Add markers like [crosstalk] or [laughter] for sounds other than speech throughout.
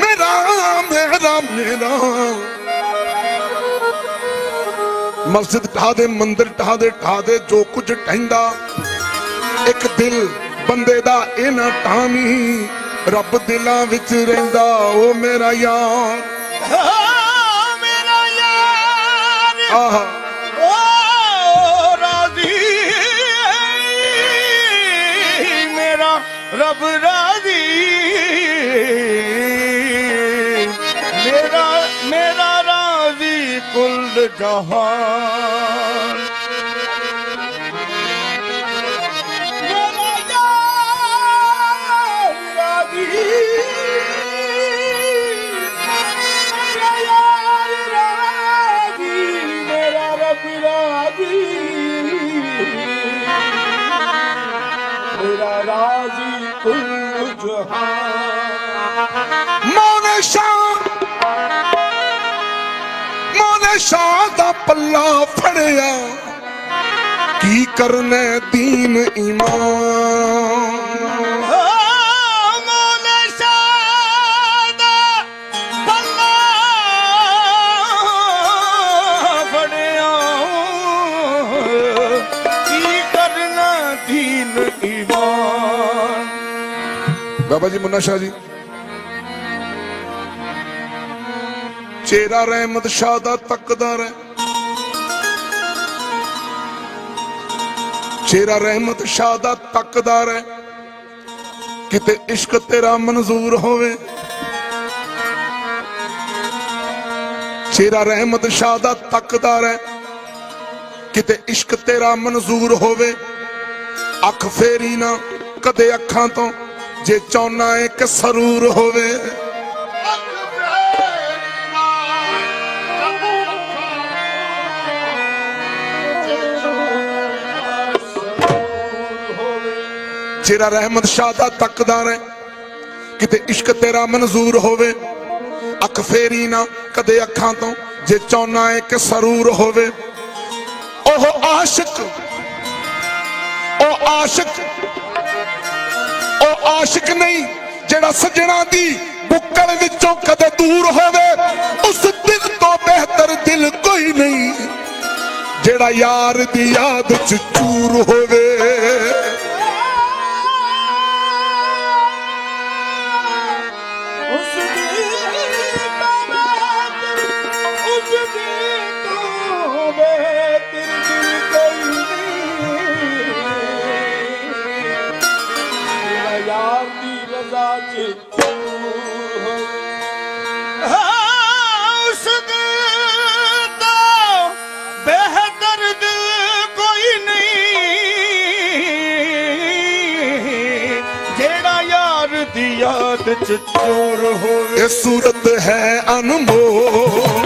ਮੇਰਾ ਮੇਰਾ ਮੇਰਾ ਮਸਜਿਦ ਢਾ ਦੇ ਮੰਦਿਰ ਢਾ ਦੇ ਢਾ ਦੇ ਜੋ ਕੁਝ ਟਹਿੰਦਾ। ਇੱਕ ਦਿਲ ਬੰਦੇ ਦਾ ਇਹ ਨਾ ਟਾਮੀ ਰੱਬ ਦਿਲਾਂ ਵਿੱਚ ਰਹਿੰਦਾ ਉਹ ਮੇਰਾ ਯਾਰ। ਮੇਰਾ ਯਾਰ। ਆਹ। ਕੁੱਲ ਜਹਾਨ ਮੇਰਾ ਯਾਰ ਰਾਜ਼ੀ ਮੇਰਾ ਸ਼ਾਹ ਦਾ ਪੱਲਾ ਫੜਿਆ। ਕੀ ਕਰਨਾ ਦੀਨ ਈਮਾਨ ਬਾਬਾ ਜੀ ਮੁੰਨਾ ਸ਼ਾਹ ਜੀ। ਚੇਰਾ ਰਹਿਮਤ ਸ਼ਾਹ ਦਾ ਤੱਕਦਾਰ ਹੈ ਚੇਰਾ ਰਹਿਮਤ ਸ਼ਾਹ ਦਾ ਤੱਕਦਾਰ ਹੈ ਕਿਤੇ ਇਸ਼ਕ ਤੇਰਾ ਮਨਜ਼ੂਰ ਹੋਵੇ। ਚੇਰਾ ਰਹਿਮਤ ਸ਼ਾਹ ਦਾ ਤੱਕਦਾਰ ਹੈ ਕਿਤੇ ਇਸ਼ਕ ਤੇਰਾ ਮਨਜ਼ੂਰ ਹੋਵੇ। ਅੱਖ ਫੇਰੀ ਨਾ, ਕਦੇ ਅੱਖਾਂ ਤੋਂ। ਜੇ ਚਾਹੁੰਨਾ ਏ ਕਿ ਸਰੂਰ ਹੋਵੇ। ਜਿਹੜਾ ਰਹਿਮਤ ਸ਼ਾਹ ਦਾ ਤੱਕਦਾਰ ਹੈ। ਕਿਤੇ ਇਸ਼ਕ ਤੇਰਾ ਮਨਜ਼ੂਰ ਹੋਵੇ, ਅੱਖ ਫੇਰੀ ਨਾ ਕਦੇ ਅੱਖਾਂ ਤੋਂ, ਜੇ ਚਾਹੁੰਨਾ ਏ ਕਿ ਸਰੂਰ ਹੋਵੇ। ਉਹ ਆਸ਼ਿਕ ਉਹ ਆਸ਼ਿਕ ਉਹ ਆਸ਼ਿਕ ਨਹੀਂ, ਜਿਹੜਾ ਸੱਜਣਾ ਦੀ ਬੁੱਕਲ ਵਿੱਚੋਂ ਕਦੇ ਦੂਰ ਹੋਵੇ, ਉਸ ਦਿਲ ਤੋਂ ਬਿਹਤਰ ਦਿਲ ਕੋਈ ਨਹੀਂ, ਜਿਹੜਾ ਯਾਰ ਦੀ ਯਾਦ ਚ ਚੂਰ ਹੋਵੇ। ਚ ਚੋਰ ਹੋਵੇ। ਇਹ ਸੂਰਤ ਹੈ ਅਨਮੋਲ।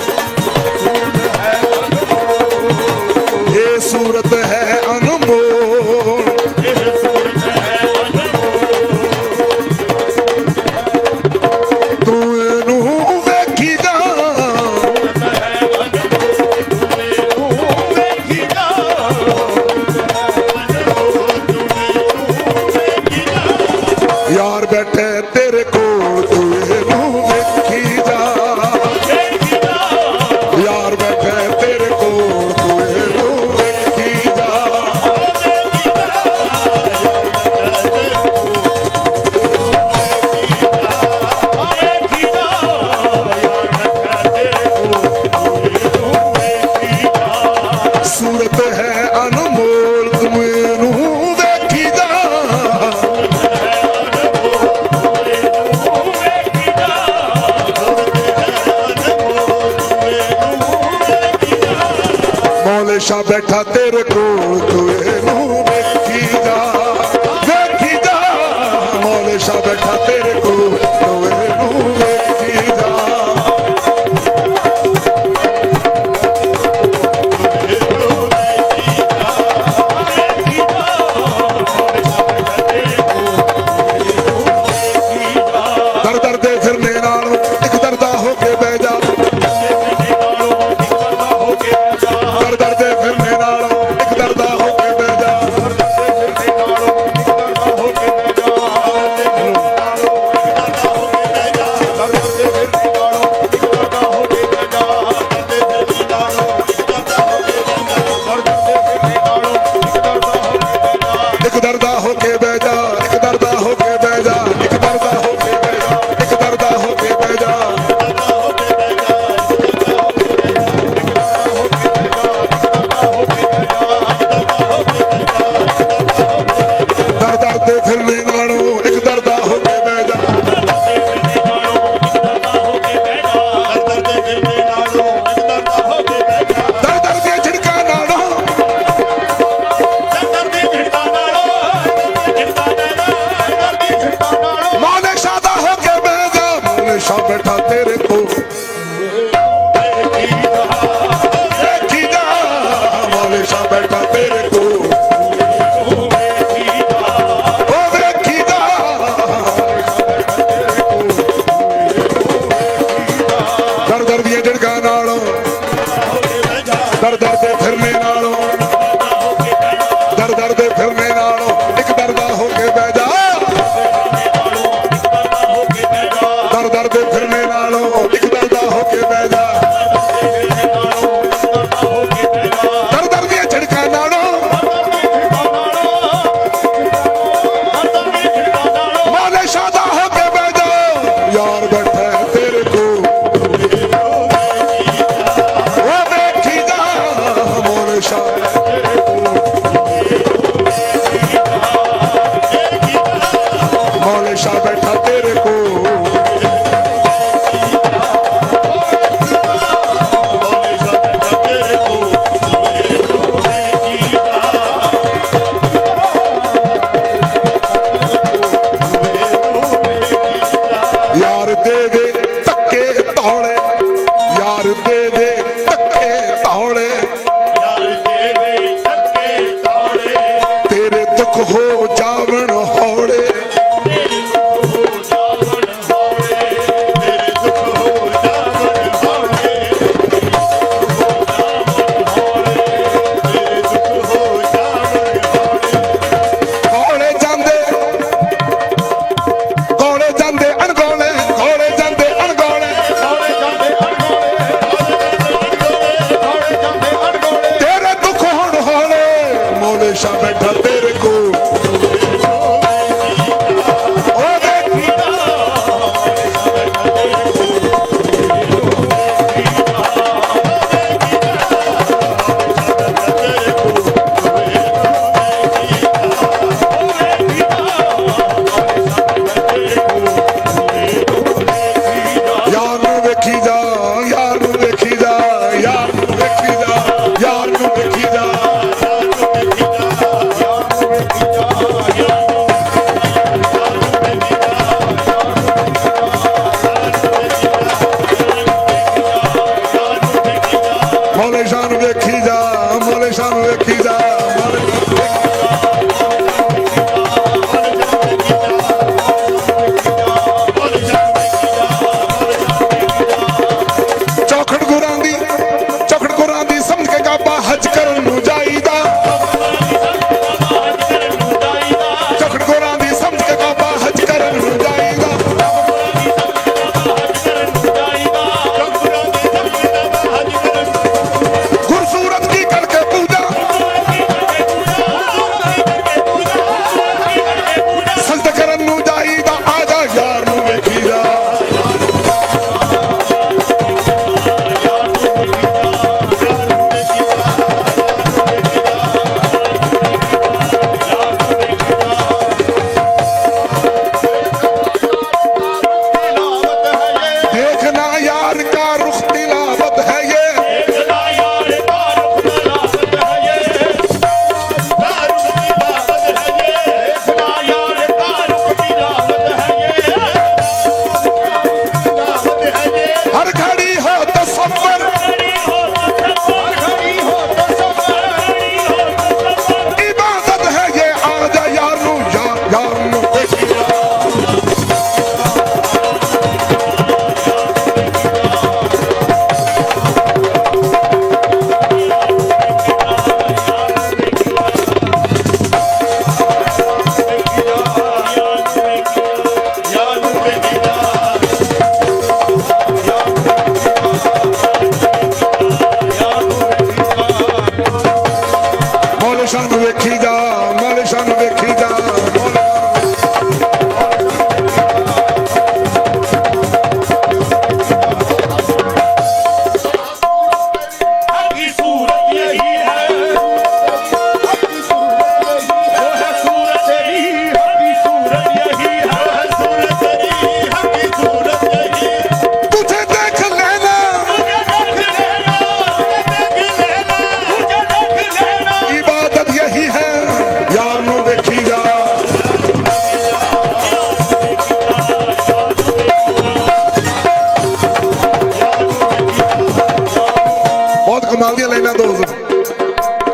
ਕਮਾਲ ਦੀਆਂ ਲਾਈਨਾਂ ਦੋ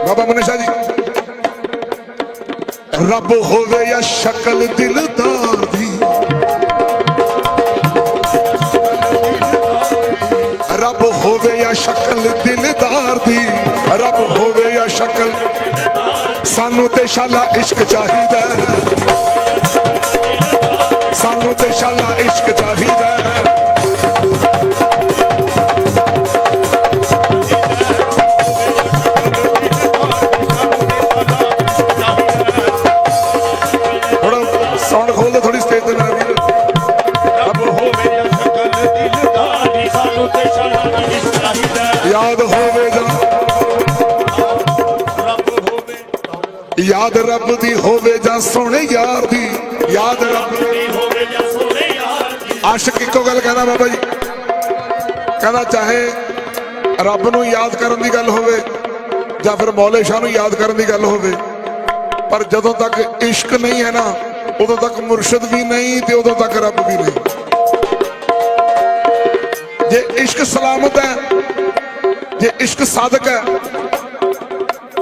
ਬਾਬਾ ਮਨਸ਼ਾ ਜੀ। ਰੱਬ ਹੋਵੇ ਜਾਂ ਸ਼ਕਲ ਦਿਲਦਾਰ ਦੀ ਰੱਬ ਹੋਵੇ ਜਾਂ ਸ਼ਕਲ ਦਿਲਦਾਰ ਦੀ ਰੱਬ ਹੋਵੇ ਜਾਂ ਸ਼ਕਲ ਸਾਨੂੰ ਤੇ ਸ਼ਾਲਾ ਇਸ਼ਕ ਚਾਹੀਦਾ। ਸਾਨੂੰ ਤੇ ਸ਼ਾਲਾ ਇਸ਼ਕ ਚਾਹੀਦਾ। ਯਾਦ ਹੋਵੇ ਜਾਂ ਹੋਵੇ ਯਾਦ ਰੱਬ ਦੀ ਹੋਵੇ ਜਾਂ ਸੋਹਣੇ ਯਾਰ ਦੀ, ਯਾਦ ਰੱਬ ਦੀ ਹੋਵੇ ਜਾਂ ਸੋਹਣੇ ਯਾਰ ਦੀ। ਆਸ਼ਿਕ ਇੱਕੋ ਗੱਲ ਕਹਿੰਦਾ ਬਾਬਾ ਜੀ। ਕਹਿੰਦਾ ਚਾਹੇ ਰੱਬ ਨੂੰ ਯਾਦ ਕਰਨ ਦੀ ਗੱਲ ਹੋਵੇ ਜਾਂ ਫਿਰ ਮੌਲੇ ਸ਼ਾਹ ਨੂੰ ਯਾਦ ਕਰਨ ਦੀ ਗੱਲ ਹੋਵੇ, ਪਰ ਜਦੋਂ ਤੱਕ ਇਸ਼ਕ ਨਹੀਂ ਹੈ ਨਾ, ਉਦੋਂ ਤੱਕ ਮੁਰਸ਼ਿਦ ਵੀ ਨਹੀਂ ਤੇ ਉਦੋਂ ਤੱਕ ਰੱਬ ਵੀ ਨਹੀਂ। ਜੇ ਇਸ਼ਕ ਸਲਾਮਤ ਹੈ ਜੇ ਇਸ਼ਕ ਸਾਦਕ ਹੈ,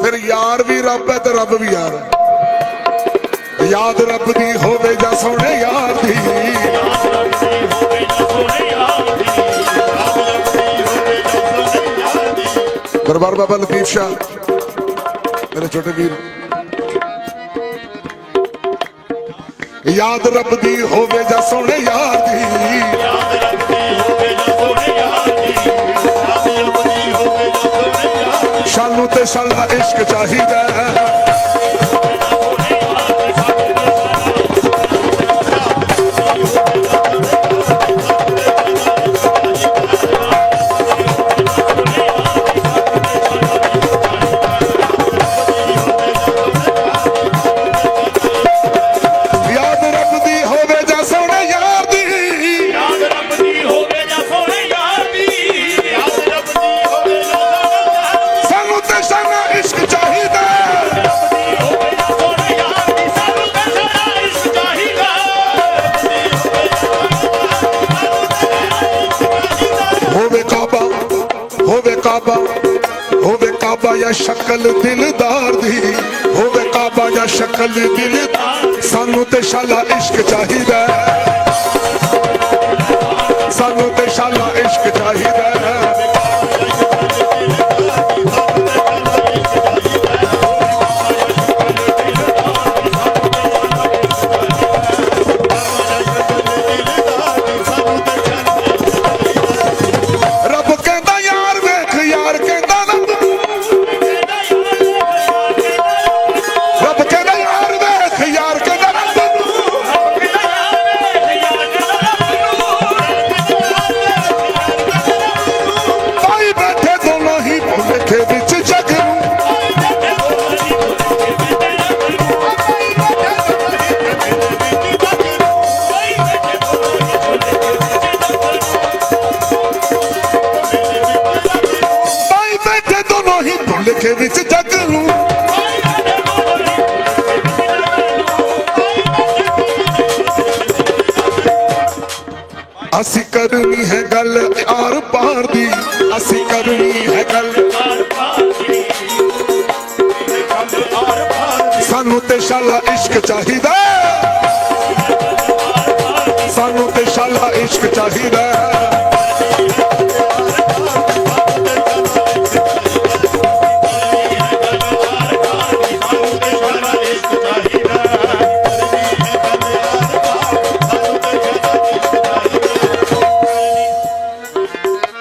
ਫਿਰ ਯਾਰ ਵੀ ਰੱਬ ਹੈ ਤੇ ਰੱਬ ਵੀ ਯਾਰ ਹੈ। ਯਾਦ ਰੱਬ ਦੀ ਹੋਵੇ ਜਾਂ ਸੋਹਣੇ ਯਾਰ ਦੀ। ਦਰਬਾਰ ਬਾਬਾ ਲਤੀਫ ਸ਼ਾਹ, ਮੇਰੇ ਛੋਟੇ ਵੀਰ। ਯਾਦ ਰੱਬ ਦੀ ਹੋਵੇ ਜਾਂ ਸੋਹਣੇ ਯਾਰ ਯਾਦ ਰੱਬ ਦੀ। ਯਾਰ ਦੀ ਸਾਨੂੰ ਤੇ ਸਾਡਾ ਜਾਂ ਸ਼ਕਲ ਦਿਲਦਾਰ ਦੀ। ਹੋਵੇ ਕਾਬਾ ਜਾਂ ਸ਼ਕਲ ਦਿਲਦਾਰ। ਸਾਨੂੰ ਤੇ ਸ਼ਾਲਾ ਇਸ਼ਕ ਚਾਹੀਦਾ। ਸਾਨੂੰ ਤੇ ਸ਼ਾਲਾ ਇਸ਼ਕ ਚਾਹੀਦਾ ਸਾਨੂੰ ਤੇ ਸ਼ਾਲਾ ਇਸ਼ਕ ਚਾਹੀਦਾ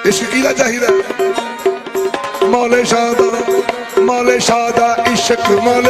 ਇਸ਼ਕ ਕਿਹਦਾ ਚਾਹੀਦਾ ਮੌਲੇ ਸ਼ਾਹ ਦਾ, ਮੌਲੇ ਸ਼ਾਹ ਦਾ ਇਸ਼ਕ, ਮੌਲੇ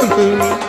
তুমি [laughs]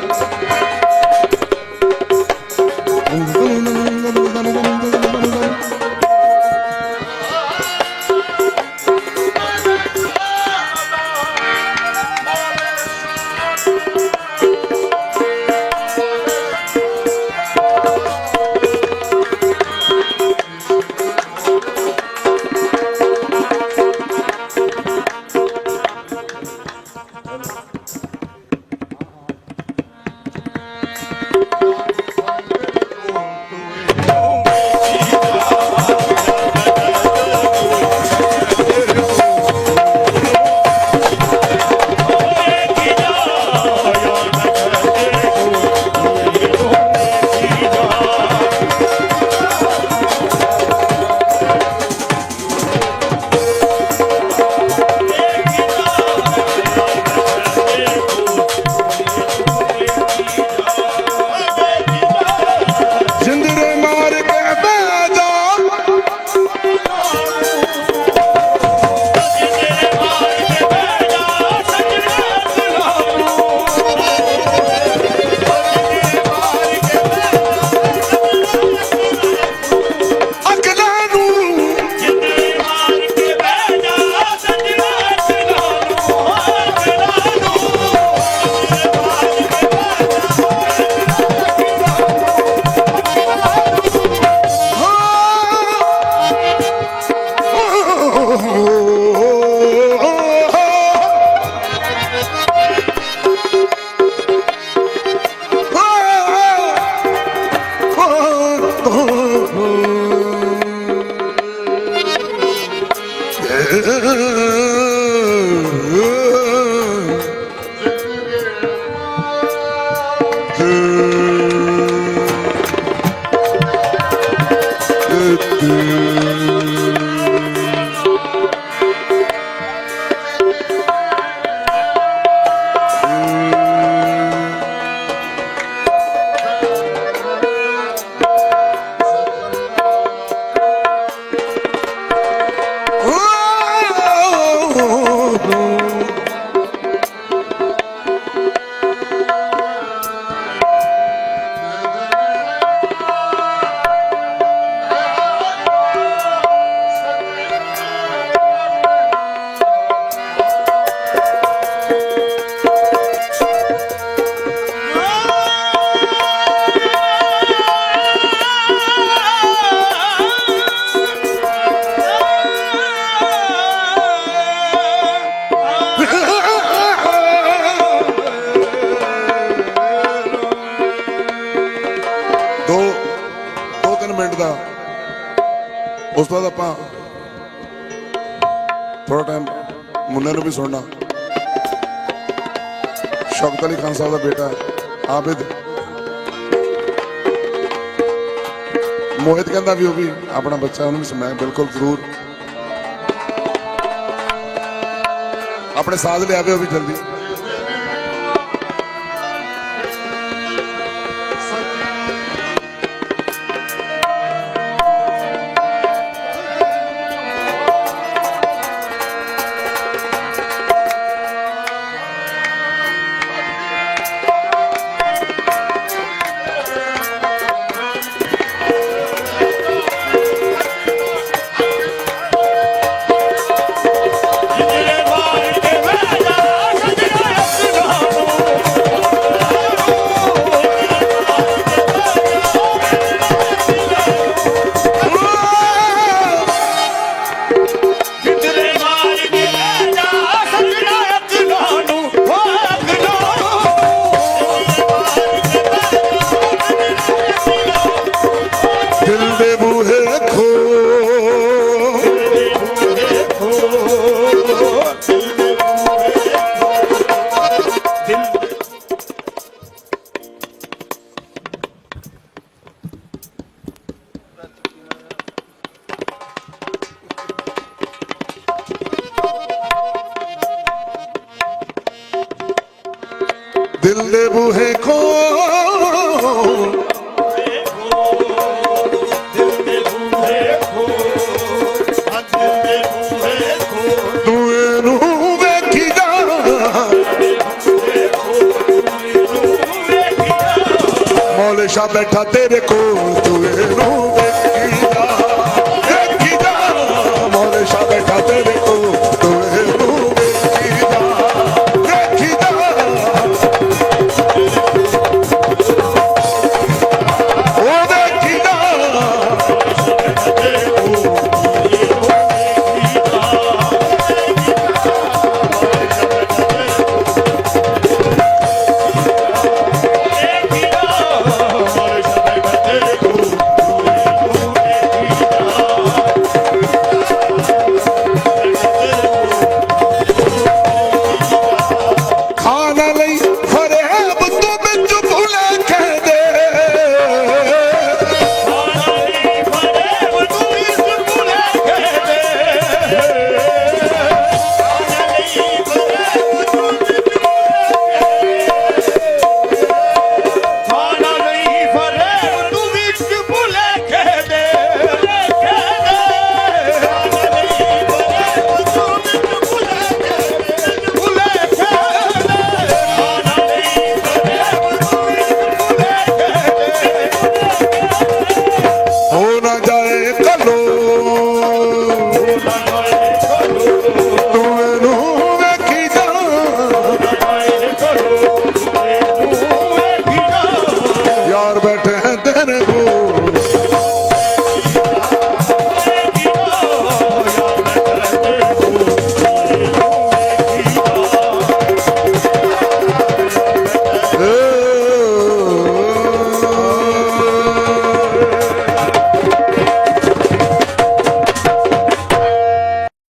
ਮਿੰਟ ਦਾ। ਉਸ ਤੋਂ ਬਾਅਦ ਆਪਾਂ ਥੋੜਾ ਟਾਈਮ ਮੁੰਨੇ ਨੂੰ ਵੀ ਸੁਣਨਾ। ਸ਼ੌਕਤ ਅਲੀ ਖਾਨ ਸਾਹਿਬ ਦਾ ਬੇਟਾ ਆਬਿਦ। ਮੋਹਿਤ ਕਹਿੰਦਾ ਵੀ ਉਹ ਵੀ ਆਪਣਾ ਬੱਚਾ, ਉਹਨੂੰ ਵੀ ਸੁਣਾਇਆ, ਬਿਲਕੁਲ ਜ਼ਰੂਰ। ਆਪਣੇ ਸਾਥ ਲਿਆਵੇ ਉਹ ਵੀ ਜਲਦੀ। ਮੌਲੇ ਸ਼ਾ ਬੈਠਾ ਤੇਰੇ ਕੋਲ